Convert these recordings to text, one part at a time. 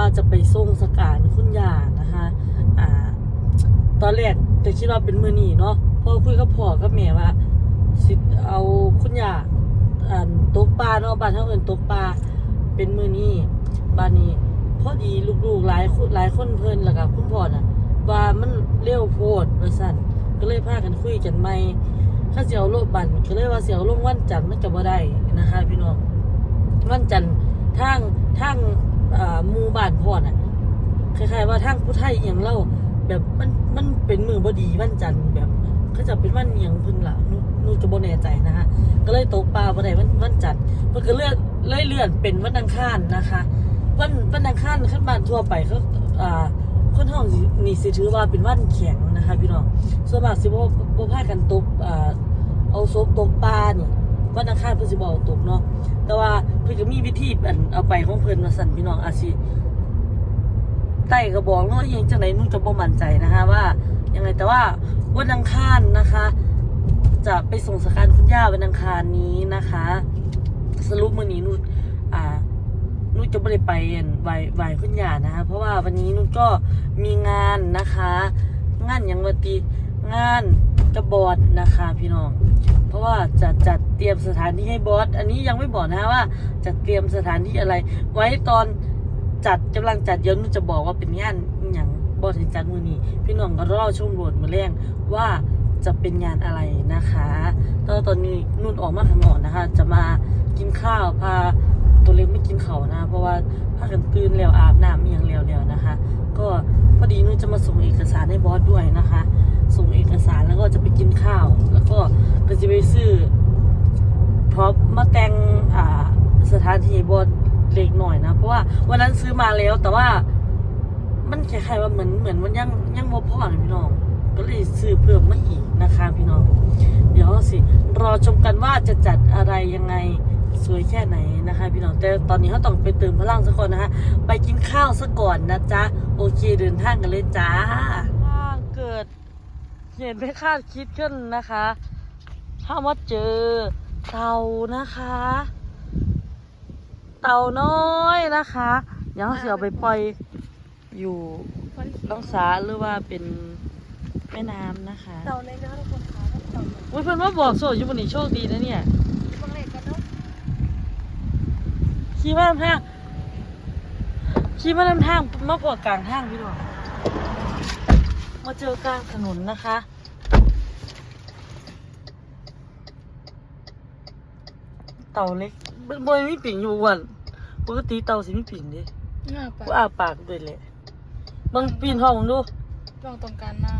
ว่าจะไปส่งสการคุณยานะคะอ่าตอนแรกแต่คิดว่าเป็นมือหนีเนาะพอคุยกับพ่อกับแม่ว่าสิเอาคุณยาอ่าตกปลาเนาะบ้านเท่าเอินตกปลาเป็นมือนี้บ้านนี้พอดีลูกๆหลายหลายคนเพิ่นแล้วกับคุณพ่อน่ะว่ามันเร็วโพดว่าสั่นก็เลยพากันคุยกันใหม่ถ้าเสียวโลกบันก็เลยว่าเสียวลงวันจันทร์มันจะบ่ได้นะคะพี่น้องวันจันทร์ทางทางอ่าห มู่บ้านพ่อน่ะคล้ายๆว่าทางผู้ไทยอย่างเล่าแบบมันมันเป็นมือบดีวันจันทร์แบบเขาจะเป็นวันเมียงพึ่นละนูนูจะบ่แน่ใจนะคะก็เลยตกปลาบ่ได้วันวันจันทร์มันก็เลื่อนเลื่อนเลื่อนเป็นวันอังคารนะคะ วันวันอังคารขึ้นบ้านทั่วไปเขาอ่าคนห้องนี่สิถือว่าเป็นวันแข็งนะคะพี่น้องส่วนมากสิบ่บ่พากันตกอ่าเอาซบตกปลาเนี่ย วันอังคารเพิ่นสิบ่เอาตกเนาะแต่ว่าเพิ่นก็มีวิธีอันเอาไปของเพิ่นว่าสั่นพี่น้องอาจสิไต่กระบอกเนาะยังจังไดนุ่นจะบ่มั่นใจนะคะว่ายังไงแต่ว่าวันอังคารนะคะ จะไปส่งสการคุณย่าวันอังคารนี้นะคะ สรุปมื้อนี้นุ่นอ่านุชจะไม่ได้ไปไหวไหวคุณย่านะคะ เพราะว่าวันนี้นุชก็มีงานนะคะ งานย่างวันตีงานกระบอดนะคะ พี่น้อง เพราะว่าจะจัด เตรียมสถานที่ให้บอส อันนี้ยังไม่บอกนะคะว่าจะเตรียมสถานที่อะไร ไว้ตอนจัดกำลังจัดเดี๋ยวนุจะบอกว่าเป็นงานอย่างบอสเห็นจัดมือนี้ พี่น้องก็รอชมโหลดมาแรงว่าจะเป็นงานอะไรนะคะแล้วตอนนี้นุ่นออกมาข้างนอกนะคะ จะมากินข้าวพาตัวเล็กไม่กินเขานะ เพราะว่าพากันตื่นแล้วอาบน้ำเมียงแล้วแล้วนะคะ ก็พอดีนุ่นจะมาส่งเอกสารให้บอสด้วยนะคะ ส่งเอกสารแล้วก็จะไปกินข้าว แล้วก็ก็จะไปซื้อ พร็อพมาแต่งอ่าสถานที่บอสเล็กหน่อยนะ เพราะว่าวันนั้นซื้อมาแล้วแต่ว่า มันคล้ายๆว่าเหมือนเหมือนมันยังยังบ่พอนะพี่น้อง ก็เลยซื้อเพิ่มมาอีกนะคะพี่น้อง เดี๋ยวสิ รอชมกันว่าจะจัดอะไรยังไงสวยแค่ไหนนะคะ พี่น้องแต่ตอนนี้เขาต้องไปเติมพลังสักคนนะคะไปกินข้าวซะก่อนนะจ๊ะ โอเคเดินทางกันเลยจ้าว่าเกิดเหตุไม่คาดคิดขึ้นนะคะถ้าว่าเจอ เต่านะคะ เต่าน้อยนะคะเดี๋ยวเราสิเอาไปปล่อยอยู่ล่องสาหรือว่าเป็นแม่น้ำนะคะเต่าเลยนะทุกคนคะเต่าอุ้ยเพิ่นว่าบอกโซ่อยู่บนนี้โชคดีนะเนี่ยบางเล็กกันเนาะขี่มาลำทางขี่มาลำทางมาพวกกลางทางพี่น้องมาเจอกลางถนนนะคะ เต่าเล็กบนมีปิ่งอยู่วันปกติเต่าสิมีปิ่งดิหน้าปะกูอาปากด้วยเลยเบางปีนห้องมึงดูลองตรงกลารน้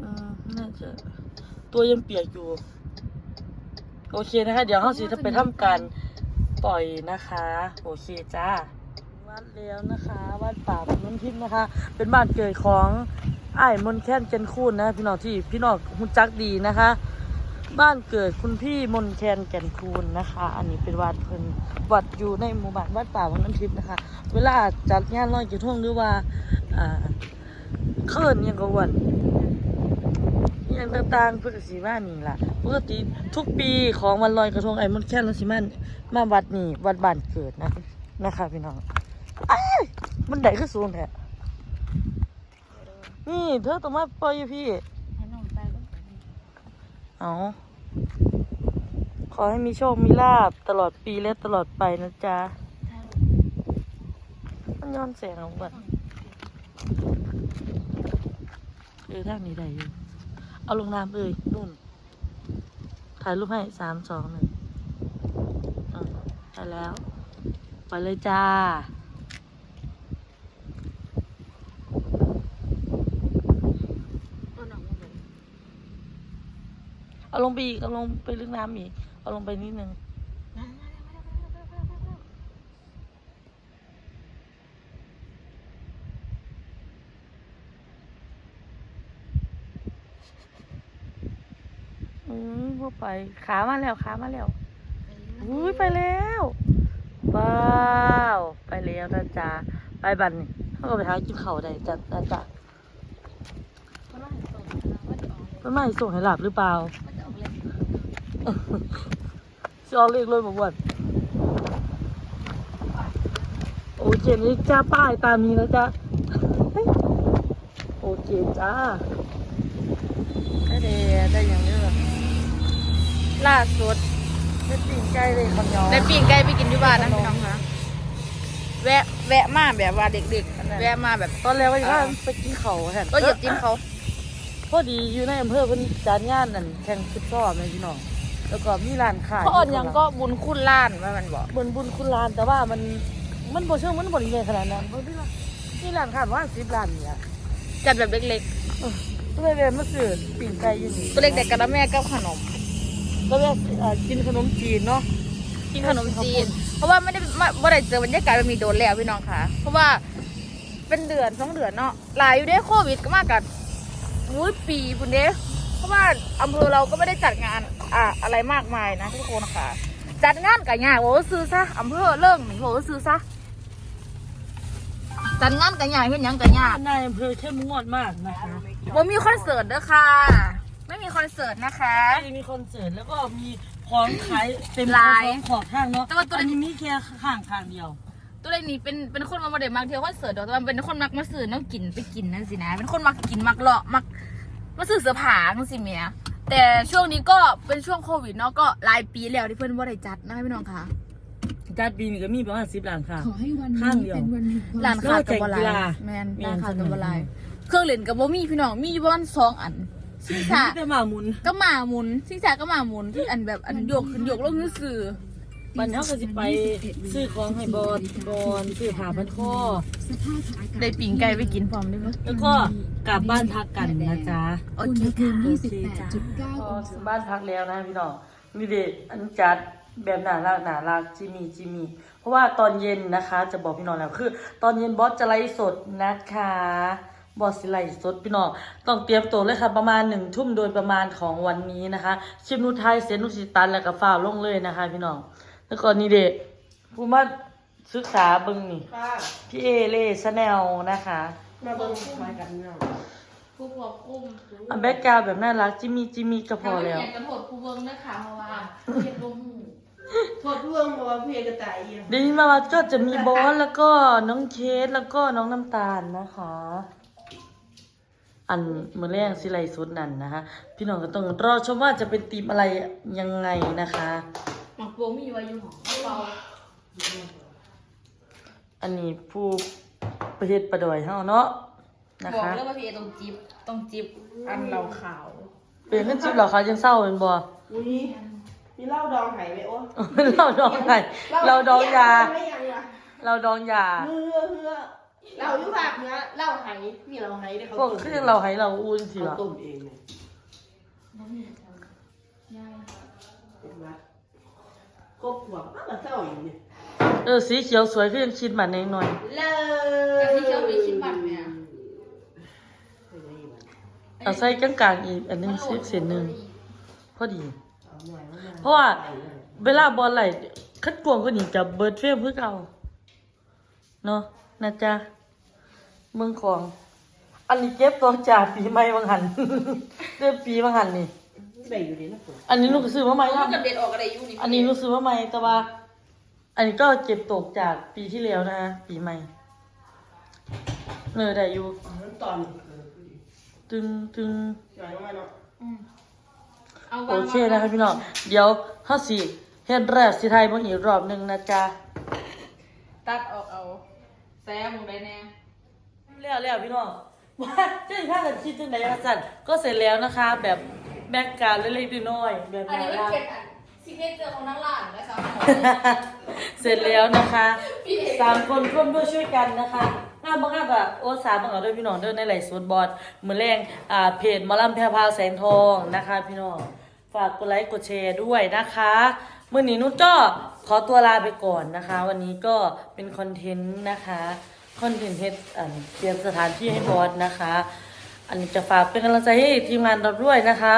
อืมน่าจะตัวยังเปียกอยู่ โอเคนะคะ เดี๋ยวเขาสิจะไปทำการปล่อยนะคะ โอเคจ้า วัดแล้วนะคะวัดป่าพนมทิพย์นะคะ เป็นบ้านเกิดของไอ้ายมนต์แค้นเจนคูนนะพี่น้องที่พี่น้องหุ่นจักดีนะคะ บ้านเกิดคุณพี่มนต์แคนแก่นคูนนะคะ อันนี้เป็นวัดเพิ่นวัดอยู่ในหมู่บ้านวัดป่าวังน้ำทิพย์นะคะ เวลาจัดงานลอยกระทงหรือว่าอ่าเขินอิหยังก็วันอิหยังต่างๆเพื่อสีมานี่ล่ะปกติทุกปีของวันลอยกระทงไอ้มนต์แคนแล้วสิมันมาวัดนี่วัดบ้านเกิดนะนะคะพี่น้องอ้ายมันได้ขึ้นสูงแท้นี่เธอต้องมาปล่อยอยู่พี่ำให้น้องไปก็ไปเอาข อให้มีโชค มีลาบตลอดปีและตลอดไปนะจ๊ะมันย้อนแสงลงก่อนเออทางนี้ได้อยู่เอาลงน้ำเลยนู่น ถ่ายรูปให้สามสองหนึ่งอืมได้แล้ว ไปเลยจ้าเอาลงไปอีกเอาลงไปลึกน้ำอีก เอาลงไปนิดนึงมามาแล้วมาแล้วมาแล้วมาแล้วมาแล้วอืมพวกไป ขามาแล้ว ขามาแล้วอุ้ยไปแล้วว้าวไปแล้วนะจ๊ะไปบันนี่เขาก็ไปหากินข้าวได้จ้ะนะจ๊ะเพราะว่าเห็นส่งนะว่าจะออกเลยเพื่อนมาให้ส่งให้หลับหรือเปล่าว่า จะออกเลยจะออกเลขเลยบอกว่าโอเคนี่จ้าป้ายตามนี้นะจ๊ะโอเคจ้าได้เดได้อย่างนี้แบบล่าสุดไม่ปิ่งใกล้เลยคำยองได้ปีนไก่ไปกินที่บ้านนะพี่น้องคะแวะแวะมาแบบว่าเด็กๆ แวะมาแบบตอนแรกว่าจะไปกินเขาแทนก็หยุดจิ้มเขาพอดีอยู่ในอำเภอเพิ่นจัดงานนั่นแข่งฟุตซอลแม่พี่น้อง แล้วก็มีร้านขายเขาเอ่อนหยังก็บุญคุณล้านว่ามันบอกบนบุญคุณร้านแต่ว่ามันมันบ่เชิงมันบ่ได้ใหญ่ขนาดนั้นเพราะที่ว่ามีร้านขายว่า10ร้านนี่อะจัดแบบเล็กเออก็เลยเดินมาซื้อปิ่งไก่อยู่นี่ๆตัวเล็กแต่กระแม่กับขนมก็เลยเอ่อกินขนมจีนเนาะ กินขนมจีน เพราะว่าไม่ได้ไม่ไม่ได้เจอบรรยากาศแบบนี้โดนแล้วพี่น้องค่ะ เพราะว่าเป็นเดือนสองเดือนเนาะหลายอยู่เด้โควิดก็มากกันมุ้ยปีพุ่นเด้ เพราะว่าอำเภอเราก็ไม่ได้จัดงานอะอะไรมากมายนะทุกคนค่ะ จัดงานกับยากโอ้ซื้อซะอำเภอเริ่มโอ้ซื้อซะจัดงานกับยากเห็นหยังกับยากนายอำเภอเข้มงวดมากนะคะว่ามีคอนเสิร์ตเด้อค่ะ ไม่มีคอนเสิร์ตนะคะจะมีคอนเสิร์ตแล้วก็มีของขายเต็มหลายขอบข้างเนาะแต่ว่าตัว อันนี้มีแค่ข้างข้างเดียว ตัวเล็กนี่เป็นเป็นคนมาบ่ได้มักเที่ยวคอนเสิร์ตดอกแต่ว่าเป็นคนมักมาซื้อแน้ำกินไปกินนั่นสินะ เป็นคนมักกินมักเลาะมัก มาซื้อเสื้อผ้าจังสิเมียแต่ช่วงนี้ก็เป็นช่วงโควิดเนาะก็หลายปีแล้วที่เพื่อนบ่ได้จัดนะคะพี่น้องค่ะจัดปีนี้ก็มีประมาณ10ล้านค่ะ ขอให้วันข้างนี้เดียว เป็นวันแห่งความร้านค้ากับบ่หลายแข่งกีฬาแมนแม่นร้านค้ากับบ่หลายสนุกเครื่องเล่นกับบ่มีพี่น้องมีอยู่ประมาณสองอันซิงซ่ามีแต่หมาหมุน ก็หมาหมุนซิงซ่าก็หมาหมุนที่อันแบบอันโยกขึ้นโยกลงซื่อ บันเทาก็สิไปซื้อของให้บอลบอลซื้อผ้าพันคอสภาพอากาศๆได้ปิ่งไก่ไปกินพร้อมได้ไหมแล้วก็กลับบ้านพักกันนะจ๊ะโออุณเคหภูมิค่ะ28.9พอองถึศางบ้านพักแล้วนะพี่น้องนี่เด็กอันจัดแบบหนารักหนารักจิมีจิมีเพราะว่าตอนเย็นนะคะจะบอกพี่น้องแล้วคือ ตอนเย็นบอสจะไลฟ์สดนะคะบอสสิไลฟ์สดพี่น้องต้องเตรียมตัวเลยค่ะประมาณหนึ่งทุ่มโดยประมาณของวันนี้นะคะชิมนุไทยเซนุสิตันแล้วก็ฟ้าวลงเลยนะคะ พี่น้อง แล้วก็นี่เด็กผู้มาศึกษาเบิ่งนี่พี่เอเล่ชาแนลนะคะ มาเบิ่งไม้กันเนาะผู้ควบคุมอันแบ็กกราวด์แบบน่ารักจิมีจิมีก็พอแล้วแต่าอย่ากันโหดผู้เบิ่งนะคะเพราะว่าเฮ็ดบ่ฮู้โทษเพื่อนเพราะว่าเพกระต่ายเองได้ยินมาว่าก็จะมีบอสแล้วก็น้องเคสแล้วก็น้องน้ำตาลนะคะ อันเมื่อแรกสิไลสุดนั่นนะคะ พี่น้องก็ต้องรอชมว่าจะเป็นทีมอะไรยังไงนะคะ หมักโปงมีไว้อยู่หอเบาอันนี้ผู้ประเทศประดอยเฮาเนาะนะบอกคะเลยว่าพี่เอต้องจิบต้องจิบอันเราขาวเป็นขึ้นจิบเหรอคะยังเศร้าเป็นบ่อุ้ยมีเหล้าดองไหไหมโอ้เราดองไงเราดองยา ไม่ยังล่ะเราดองยาเฮือเฮือเราอยู่ภาคเหนือเหล้าไหมีเหล้าไหได้เขาพวกคือยังเราให้เราอู้จริงๆเขาเหรอต้มเองเนี่ยเป็นวัด ครบหัวอ้าวแต่เศร้าอย่างนี้เออสีเขียวสวยขึ้นยังคิดมันหน่อยเลแต่ยที่เขียวมีชิ้นบัตรเนี่ยเอาใส่กลางๆอีกอันหนึงเส้นเส้นหนึ่งพอดี เอาหน่อยอหน่อยเพราะว่า เวลาบอลไหลคัดกวงก็หนีกับเบิร์ดเฟรมเพื่อเก่าเนาะนะจ๊ะเมืองของ อันนี้เก็บตัวจากปีใหม่บางหัน เดือนปีบางหันนี่ ได้อยู่ดีนะผมอันนี้ลูกก็ซื้อมาใหม่เพราะนะมันกับเด็ดออกอะไรอยู่นี่อันนี้ลูกซื้อมาใหม่แต่ว่า อันนี้ก็เก็บตกจากปีที่แล้วนะปีใหม่เนอได้อยู่ตอนตึงตึงหน่อยว่าเนาะเอาโอเคนะคะพี่น้องเดี๋ยวห้าสี่เฮ็ดแรกสิไทยเบางอีกรอบหนึ่งนะจ๊ะตัดออกเอาแซ่มึงได้แน่ แล้วแล้วพี่น้องว่าเจ้าถ้ากันคิดจังไดคะสันก็เสร็จแล้วนะคะ แบบ แบ็กกราวด์เล็กๆน้อยๆแบบอันน่านี้มันรักเป็นอันซิกเนเจอร์ของนักล่านนะคะเสร็จแล้วนะคะพี่เอกสามคนร่วมด้วยช่วยกันนะคะงานบางงานแบบโอ้สามบางเอาด้วยพี่น้องเด้วยในไหลฟ์สดบอดมือแรงอ่าเพจหมอลำแพรพราวแสงทองนะคะ พี่น้องฝากกดไลค์กดแชร์ด้วยนะคะมื่อนี้นุชก็ขอตัวลาไปก่อนนะคะ วันนี้ก็เป็นคอนเทนต์นะคะคอนเทนต์เฮ็ดอ่าเตรียมสถานที่ให้บอสนะคะ อันนี้จะฝากเป็นกำลังใจให้ทีมงานเราด้วยนะคะ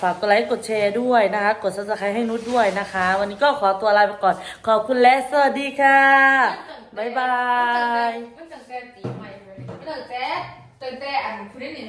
ฝากกดไลค์กดแชร์ด้วยนะคะ กดซับสไครต์ให้นุชด้วยนะคะ วันนี้ก็ขอตัวลาไปก่อน ขอบคุณและสวัสดีค่ะ บ๊ายบายมันตั้งแต่ตีใหม่เลยมันตั้งแต่ตั้งแต่อันคุณนี่